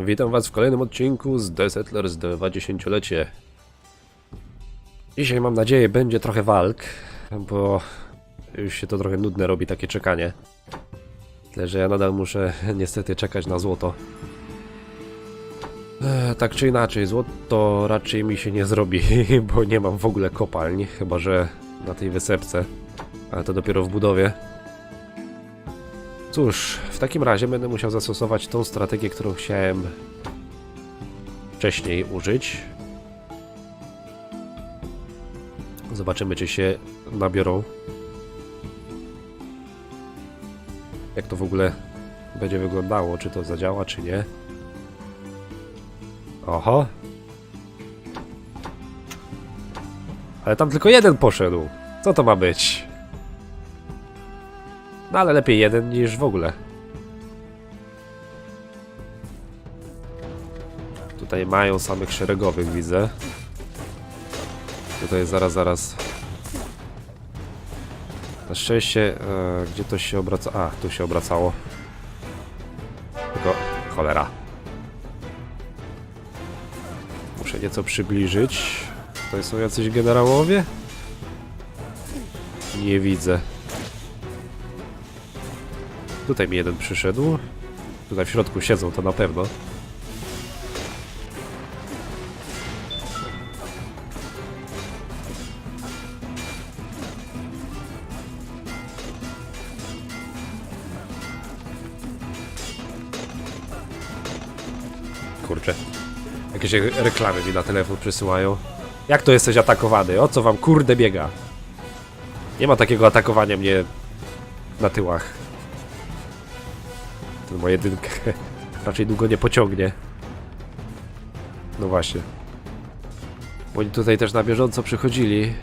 Witam Was w kolejnym odcinku z The Settlers 20-lecie. Dzisiaj mam nadzieję będzie trochę walk, bo już się to trochę nudne robi takie czekanie. Tyle, że ja nadal muszę niestety czekać na złoto. Tak czy inaczej, złoto raczej mi się nie zrobi, bo nie mam w ogóle kopalń, chyba że na tej wysepce, ale to dopiero w budowie. Cóż, w takim razie będę musiał zastosować tą strategię, którą chciałem wcześniej użyć. Zobaczymy, czy się nabiorą. Jak to w ogóle będzie wyglądało, czy to zadziała, czy nie. Oho. Ale tam tylko jeden poszedł. Co to ma być? No ale lepiej jeden niż w ogóle. Tutaj mają samych szeregowych, widzę. Tutaj zaraz, zaraz. Na szczęście, e, gdzie to się obraca? A, tu się obracało. Tylko cholera. Muszę nieco przybliżyć. Tutaj są jacyś generałowie? Nie widzę. Tutaj mi jeden przyszedł. Tutaj w środku siedzą, to na pewno. Kurczę. Jakieś re- reklamy mi na telefon przysyłają. Jak to jesteś atakowany? O co wam kurde biega? Nie ma takiego atakowania mnie na tyłach. Ten ma jedynkę. Raczej długo nie pociągnie. No właśnie. Bo oni tutaj też na bieżąco przychodzili.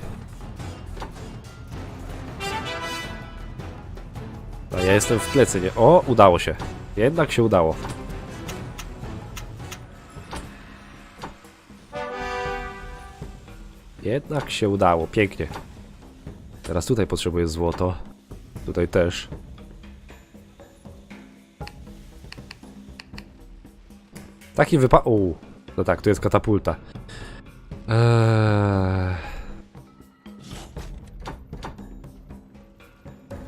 A ja jestem w plecy, nie? O, udało się. Jednak się udało. Jednak się udało, pięknie. Teraz tutaj potrzebuję złoto. Tutaj też. Taki wypa... Uuu. No tak, tu jest katapulta. Eee...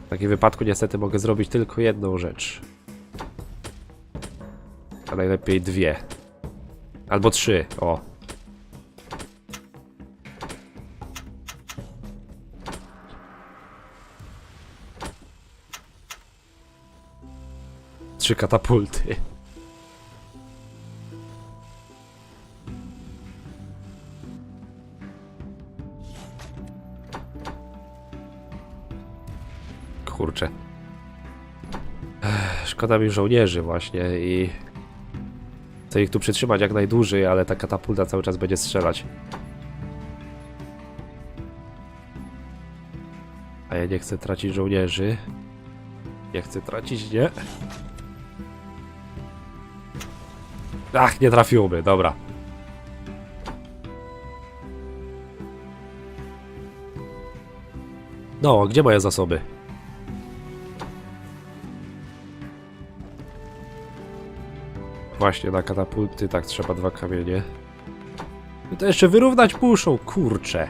W takim wypadku niestety mogę zrobić tylko jedną rzecz. A najlepiej dwie. Albo trzy, o. Trzy katapulty. Kurczę. Szkoda mi żołnierzy właśnie i chcę ich tu przytrzymać jak najdłużej, ale ta katapulta cały czas będzie strzelać. A ja nie chcę tracić żołnierzy. Nie chcę tracić, nie? Ach, nie trafiłby, dobra. No, gdzie moje zasoby? Właśnie, na katapulty tak trzeba dwa kamienie. I to jeszcze wyrównać muszą, kurcze.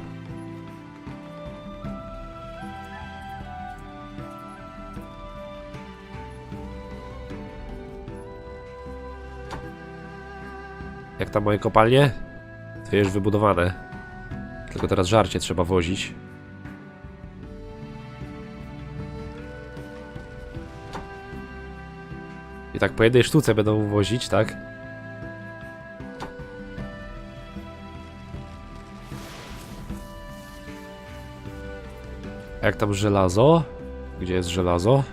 Jak tam moje kopalnie? Dwie już wybudowane. Tylko teraz żarcie trzeba wozić. I tak po jednej sztuce będą wozić, tak? Jak tam żelazo? Gdzie jest żelazo?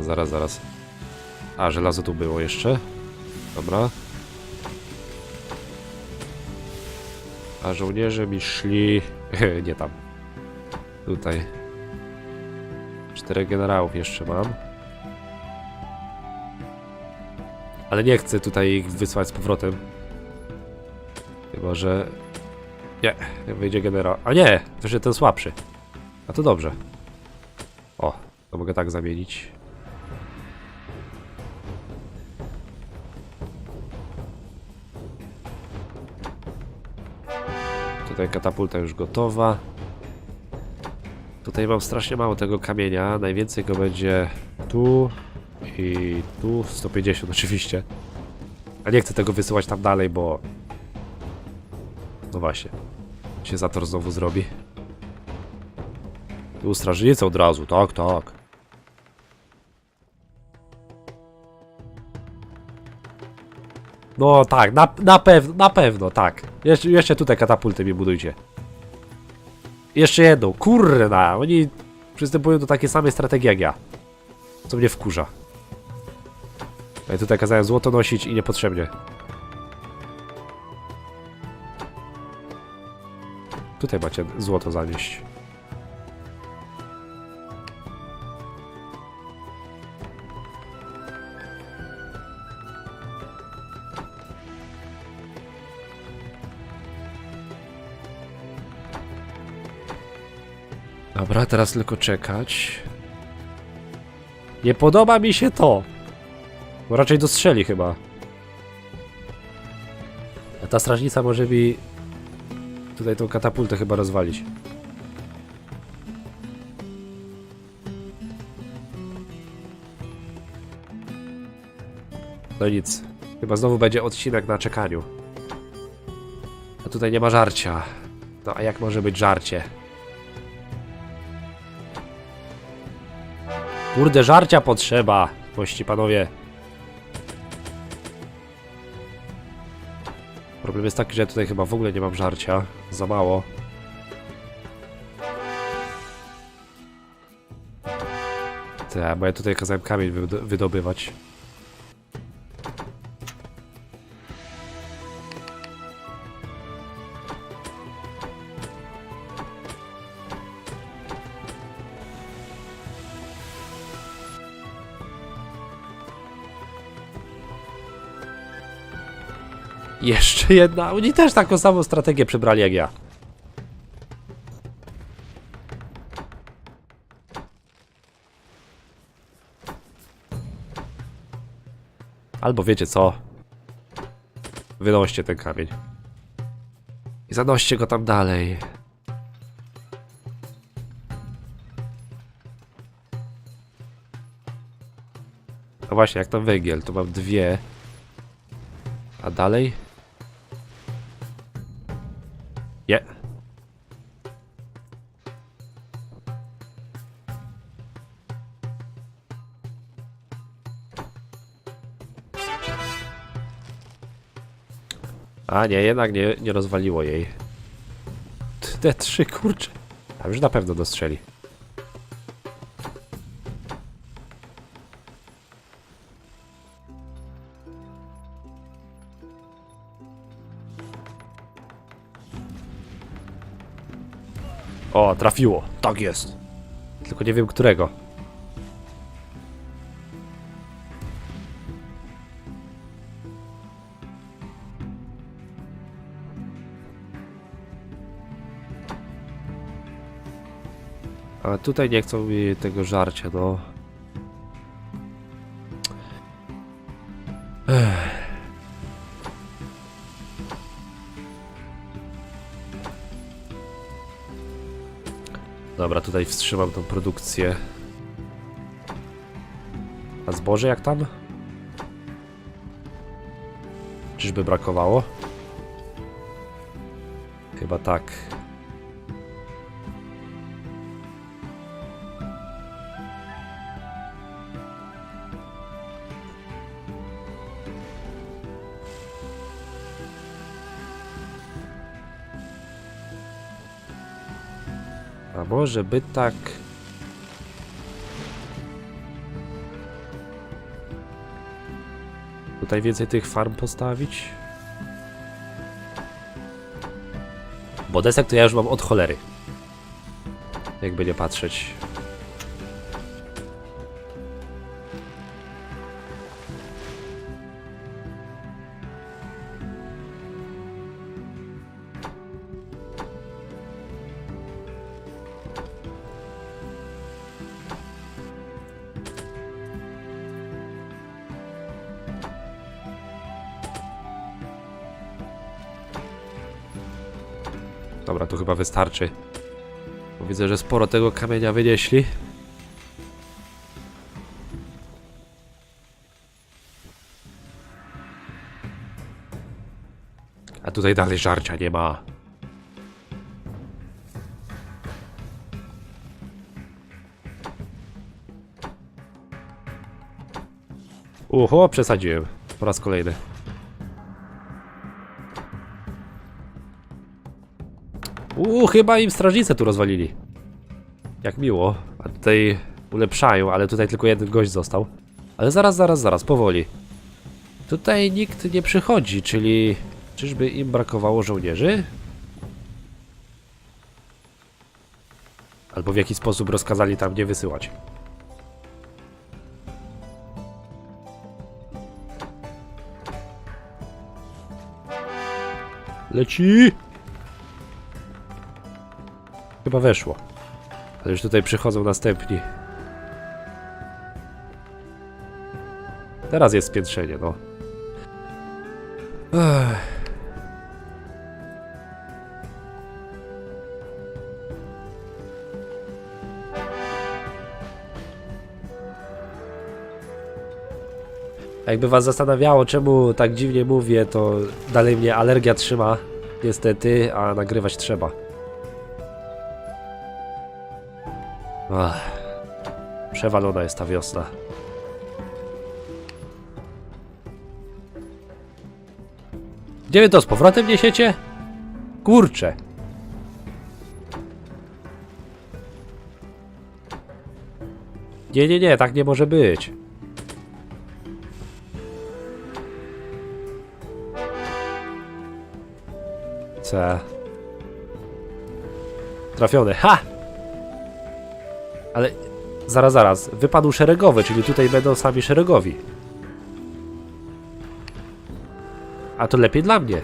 Zaraz, zaraz. A, żelazo tu było jeszcze. Dobra. A żołnierze mi szli... Nie tam. Tutaj. Czterech generałów jeszcze mam. Ale nie chcę tutaj ich wysłać z powrotem. Chyba, że... Nie, wyjdzie generał. A nie, to się ten słabszy. A to dobrze. O, to mogę tak zamienić. Tutaj katapulta już gotowa. Tutaj mam strasznie mało tego kamienia. Najwięcej go będzie tu i tu. 150 oczywiście. A nie chcę tego wysyłać tam dalej, bo... No właśnie. Się zator znowu zrobi. Tu strażnica od razu, tak, tak. No tak, na, na pewno, na pewno, tak. Jeszcze, jeszcze tutaj katapulty mi budujcie. Jeszcze jedną, kurna, oni przystępują do takiej samej strategii jak ja. Co mnie wkurza. Ja tutaj kazałem złoto nosić i niepotrzebnie. Tutaj macie złoto zanieść. Dobra, teraz tylko czekać. Nie podoba mi się to. Bo raczej dostrzeli chyba. A ta strażnica może mi tutaj tą katapultę chyba rozwalić. No nic. Chyba znowu będzie odcinek na czekaniu. A tutaj nie ma żarcia. No a jak może być żarcie? Kurde, żarcia potrzeba, mości panowie. Problem jest taki, że tutaj chyba w ogóle nie mam żarcia. Za mało. Tak, bo ja tutaj kazałem kamień wydo- wydobywać. Jeszcze jedna. Oni też taką samą strategię przybrali jak ja. Albo wiecie co? Wynoście ten kamień. I zanoście go tam dalej. No właśnie, jak tam węgiel, to mam dwie. A dalej? Nie. A nie, jednak nie, nie rozwaliło jej. Te trzy kurcze. A już na pewno dostrzeli. Trafiło. Tak jest. Tylko nie wiem którego. Ale tutaj nie chcą mi tego żarcia, no. Dobra, tutaj wstrzymam tą produkcję. A zboże jak tam? Czyżby brakowało? Chyba tak. A może by tak... Tutaj więcej tych farm postawić? Bo desek to ja już mam od cholery. Jakby nie patrzeć. Chyba wystarczy. Bo widzę, że sporo tego kamienia wynieśli. A tutaj dalej żarcia nie ma. Uho, przesadziłem. Po raz kolejny. Uuu, chyba im strażnicę tu rozwalili. Jak miło. A tutaj ulepszają, ale tutaj tylko jeden gość został. Ale zaraz, zaraz, zaraz, powoli. Tutaj nikt nie przychodzi, czyli... Czyżby im brakowało żołnierzy? Albo w jaki sposób rozkazali tam nie wysyłać. Leci! Chyba weszło. Ale już tutaj przychodzą następni. Teraz jest spiętrzenie, no. Ech. Jakby was zastanawiało, czemu tak dziwnie mówię, to dalej mnie alergia trzyma. Niestety, a nagrywać trzeba. Ach, przewalona jest ta wiosna. Gdzie wy to z powrotem niesiecie? Kurczę. Nie, nie, nie, tak nie może być. C. Trafiony. Ha! Ale zaraz, zaraz. Wypadł szeregowy, czyli tutaj będą sami szeregowi. A to lepiej dla mnie.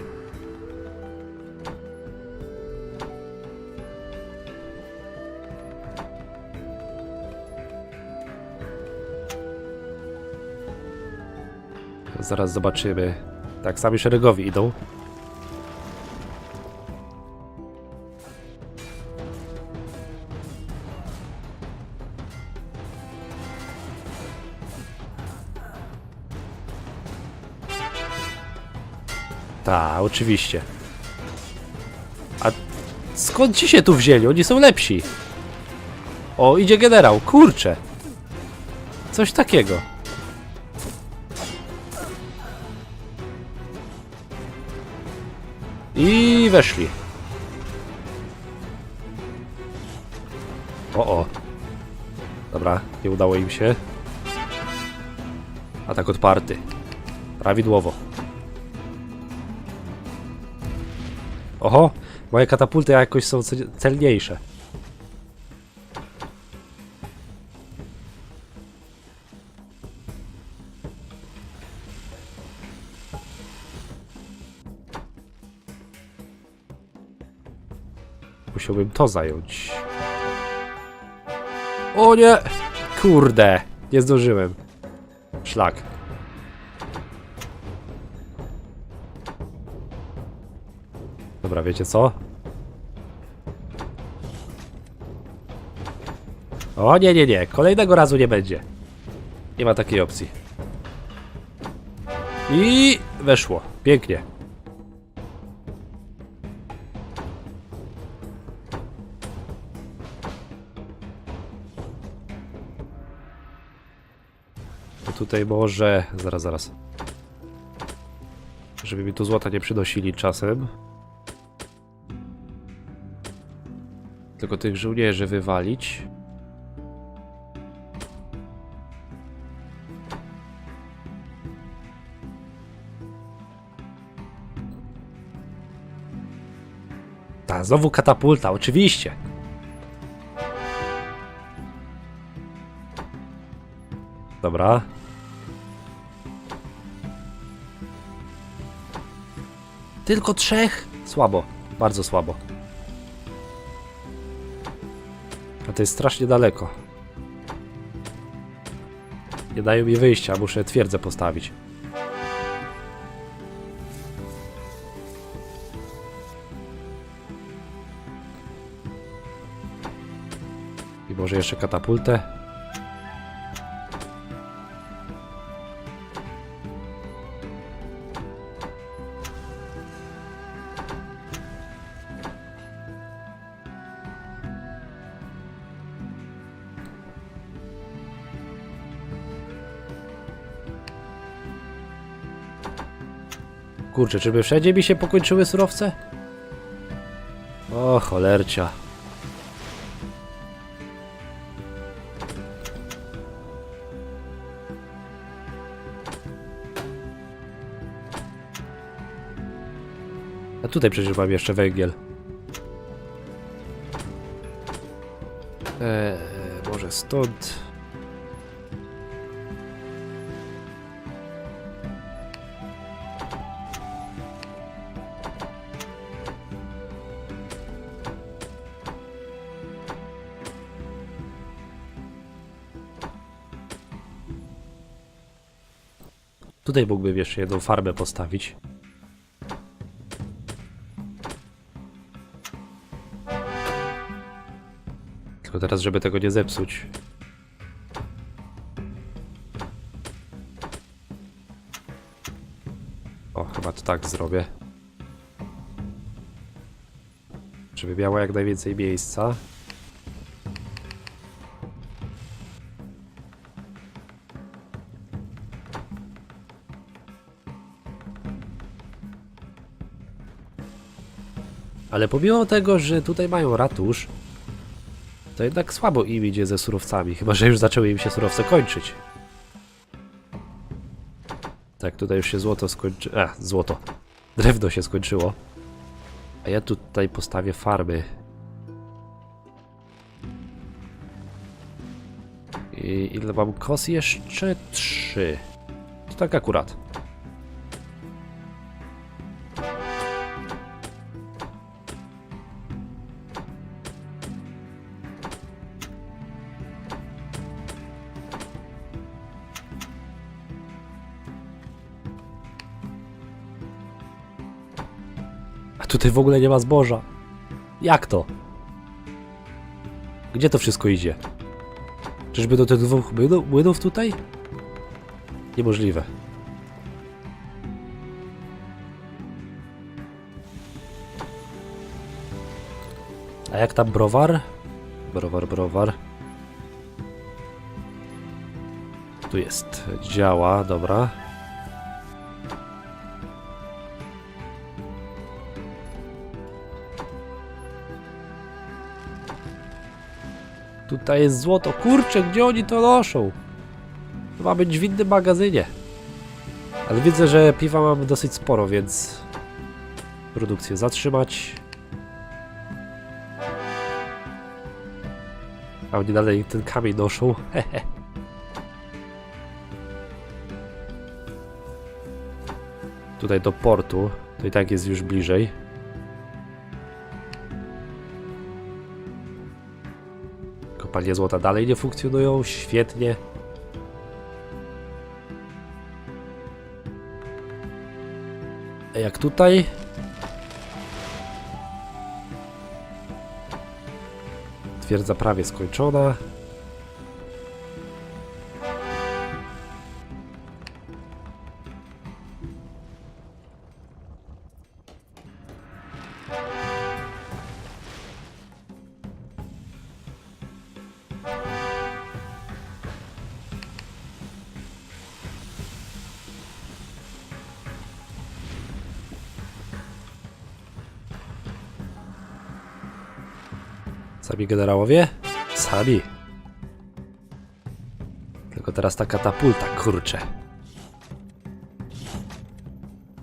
Zaraz zobaczymy. Tak, sami szeregowi idą. Oczywiście. A skąd ci się tu wzięli? Oni są lepsi. O, idzie generał. Kurczę. Coś takiego. I weszli. O, o. Dobra, nie udało im się. Atak odparty. Prawidłowo. Oho, moje katapulty jakoś są ce- celniejsze. Musiałbym to zająć. O nie! Kurde, nie zdążyłem. Szlak. Dobra, wiecie co? O nie, nie, nie. Kolejnego razu nie będzie. Nie ma takiej opcji. I weszło. Pięknie. To tutaj może... Zaraz, zaraz. Żeby mi tu złota nie przynosili czasem. Tylko tych żołnierzy wywalić. Ta, znowu katapulta, oczywiście. Dobra. Tylko trzech? Słabo, bardzo słabo. to jest strasznie daleko. Nie dają mi wyjścia, muszę twierdzę postawić. I może jeszcze katapultę. Kurczę, czy by wszędzie mi się pokończyły surowce? O, cholercia. A tutaj przecież mam jeszcze węgiel. Eee, może stąd. Tutaj mógłbym jeszcze jedną farmę postawić. Tylko teraz, żeby tego nie zepsuć. O, chyba to tak zrobię. Żeby miała jak najwięcej miejsca. Ale pomimo tego, że tutaj mają ratusz, to jednak słabo im idzie ze surowcami, chyba że już zaczęły im się surowce kończyć. Tak, tutaj już się złoto skończy... A, złoto. Drewno się skończyło. A ja tutaj postawię farmy. I ile mam kos? Jeszcze trzy. To tak akurat. Tutaj w ogóle nie ma zboża. Jak to? Gdzie to wszystko idzie? Czyżby do tych dwóch młynów tutaj? Niemożliwe. A jak tam browar? Browar, browar. Tu jest. Działa, dobra. Tutaj jest złoto. Kurczę, gdzie oni to noszą? To ma być w innym magazynie. Ale widzę, że piwa mamy dosyć sporo, więc produkcję zatrzymać. A oni dalej ten kamień noszą. Hehe. Tutaj do portu. To i tak jest już bliżej. Kopalnie złota dalej nie funkcjonują. Świetnie. Jak tutaj? Twierdza prawie skończona. Sami generałowie? Sami. Tylko teraz ta katapulta, kurczę.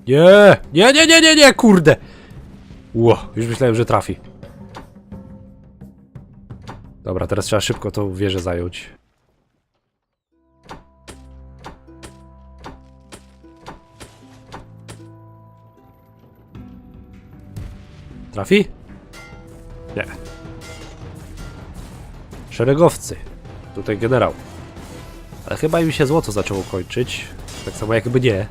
Nie! Nie, nie, nie, nie, nie, kurde! Ło, już myślałem, że trafi. Dobra, teraz trzeba szybko tą wieżę zająć. Trafi? Nie. Szeregowcy. Tutaj generał. Ale chyba mi się złoto zaczęło kończyć. Tak samo jakby nie.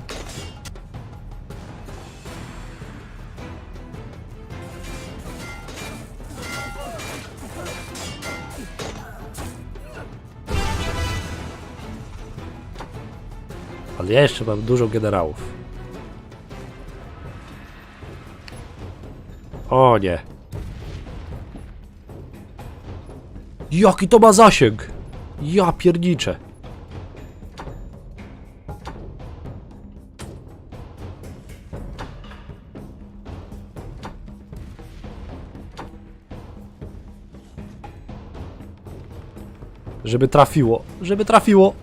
Ale ja jeszcze mam dużo generałów. O nie. Jaki to ma zasięg? Ja pierniczę. Żeby trafiło, żeby trafiło.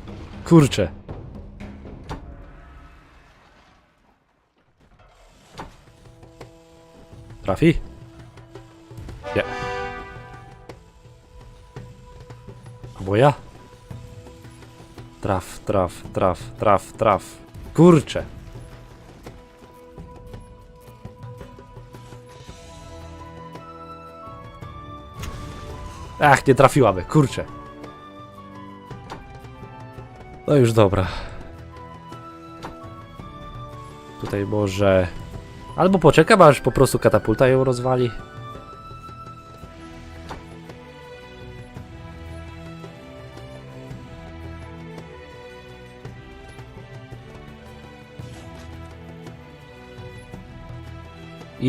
Kurczę. Trafi? Albo ja? Traf, traf, traf, traf, traf. Kurczę. Ach, nie trafiłaby, kurczę. No już dobra. Tutaj może... Albo poczekam, aż po prostu katapulta ją rozwali.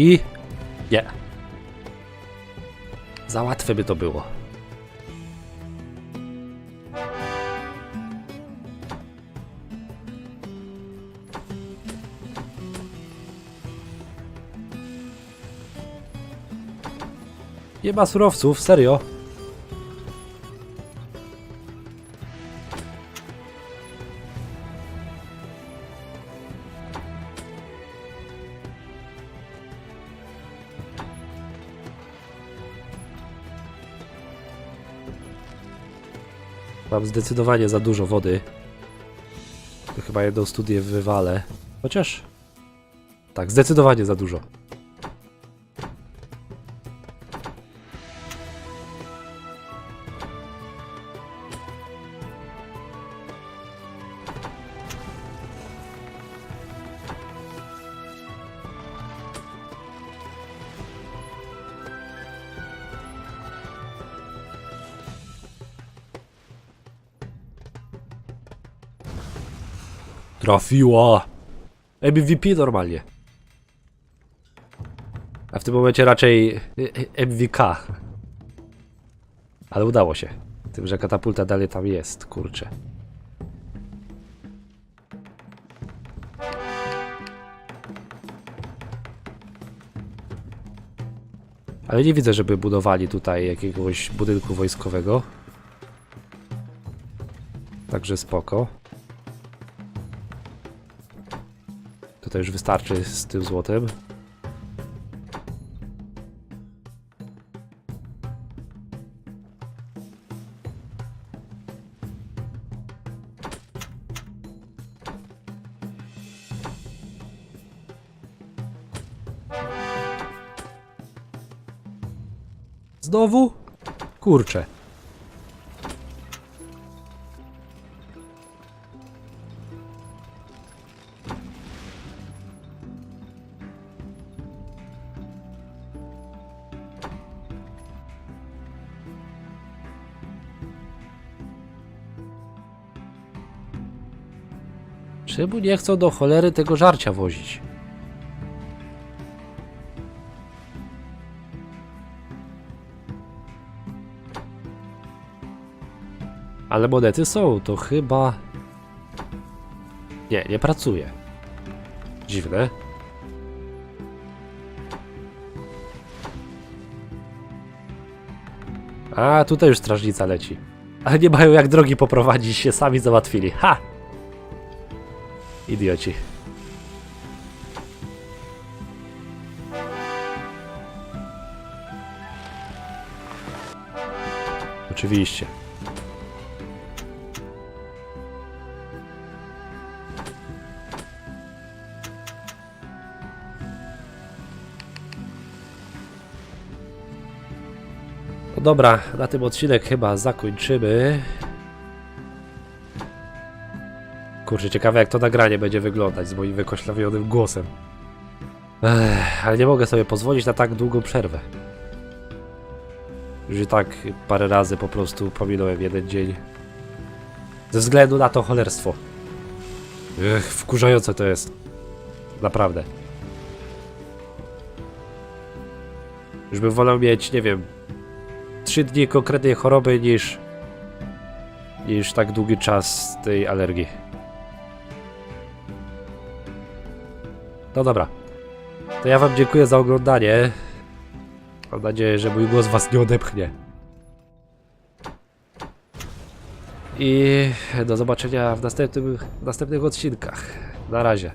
I... Nie. Za łatwe by to było. Ma surowców, serio. Mam zdecydowanie za dużo wody. Chyba jedną studię wywalę. Chociaż... Tak, zdecydowanie za dużo. Trafiła! MVP normalnie. A w tym momencie raczej y, y, MWK. Ale udało się. Tym, że katapulta dalej tam jest, kurczę. Ale nie widzę, żeby budowali tutaj jakiegoś budynku wojskowego. Także spoko. Tutaj już wystarczy z tym złotem. Znowu? Kurczę. Czemu nie chcą do cholery tego żarcia wozić? Ale monety są, to chyba... Nie, nie pracuje. Dziwne. A, tutaj już strażnica leci. Ale nie mają jak drogi poprowadzić, się sami załatwili. Ha! Idioci. Oczywiście. No dobra, na tym odcinek chyba zakończymy. Kurczę, ciekawe jak to nagranie będzie wyglądać z moim wykoślawionym głosem. Ech, ale nie mogę sobie pozwolić na tak długą przerwę. Już tak parę razy po prostu pominąłem jeden dzień. Ze względu na to cholerstwo. Ech, wkurzające to jest. Naprawdę. Już bym wolał mieć, nie wiem, trzy dni konkretnej choroby niż niż tak długi czas tej alergii. No dobra. To ja wam dziękuję za oglądanie. Mam nadzieję, że mój głos was nie odepchnie. I do zobaczenia w następnym, w następnych odcinkach. Na razie.